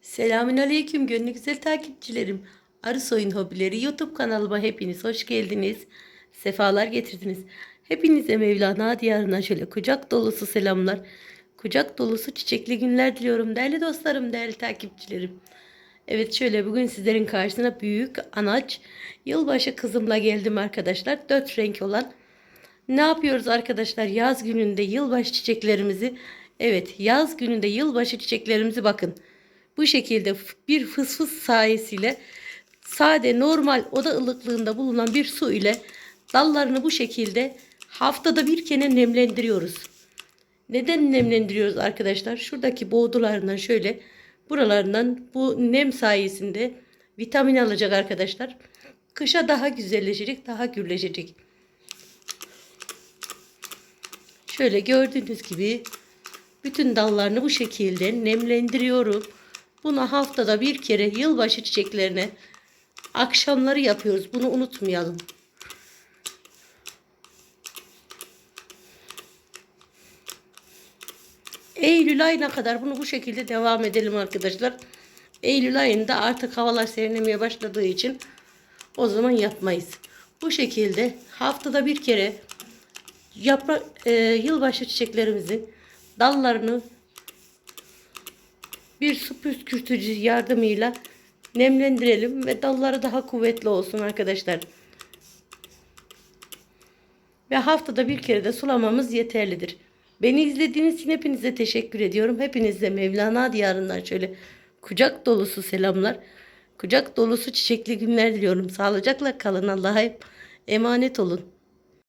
Selamünaleyküm gönlü güzel takipçilerim. Arı Soyun Hobileri YouTube kanalıma hepiniz hoş geldiniz. Sefalar getirdiniz. Hepinize Mevlana diyarına şöyle kucak dolusu selamlar. Kucak dolusu çiçekli günler diliyorum değerli dostlarım, değerli takipçilerim. Evet şöyle bugün sizlerin karşısına büyük anaç yılbaşı kızımla geldim arkadaşlar. Dört renk olan ne yapıyoruz arkadaşlar? Yaz gününde yılbaşı çiçeklerimizi evet yaz gününde yılbaşı çiçeklerimizi bakın. Bu şekilde bir fıs fıs sayesiyle sade normal oda ılıklığında bulunan bir su ile dallarını bu şekilde haftada bir kere nemlendiriyoruz. Neden nemlendiriyoruz arkadaşlar? Şuradaki boğdularından şöyle buralarından bu nem sayesinde vitamin alacak arkadaşlar. Kışa daha güzelleşecek, daha gürleşecek. Şöyle gördüğünüz gibi bütün dallarını bu şekilde nemlendiriyorum. Bunu haftada bir kere yılbaşı çiçeklerine akşamları yapıyoruz. Bunu unutmayalım. Eylül ayına kadar bunu bu şekilde devam edelim arkadaşlar. Eylül ayında artık havalar serinlemeye başladığı için o zaman yapmayız. Bu şekilde haftada bir kere yaprak e, yılbaşı çiçeklerimizin dallarını bir su püskürtücü yardımıyla nemlendirelim ve dalları daha kuvvetli olsun arkadaşlar. Ve haftada bir kere de sulamamız yeterlidir. Beni izlediğiniz için hepinize teşekkür ediyorum. Hepinize Mevlana diyarından şöyle kucak dolusu selamlar. Kucak dolusu çiçekli günler diliyorum. Sağlıcakla kalın. Allah'a emanet olun.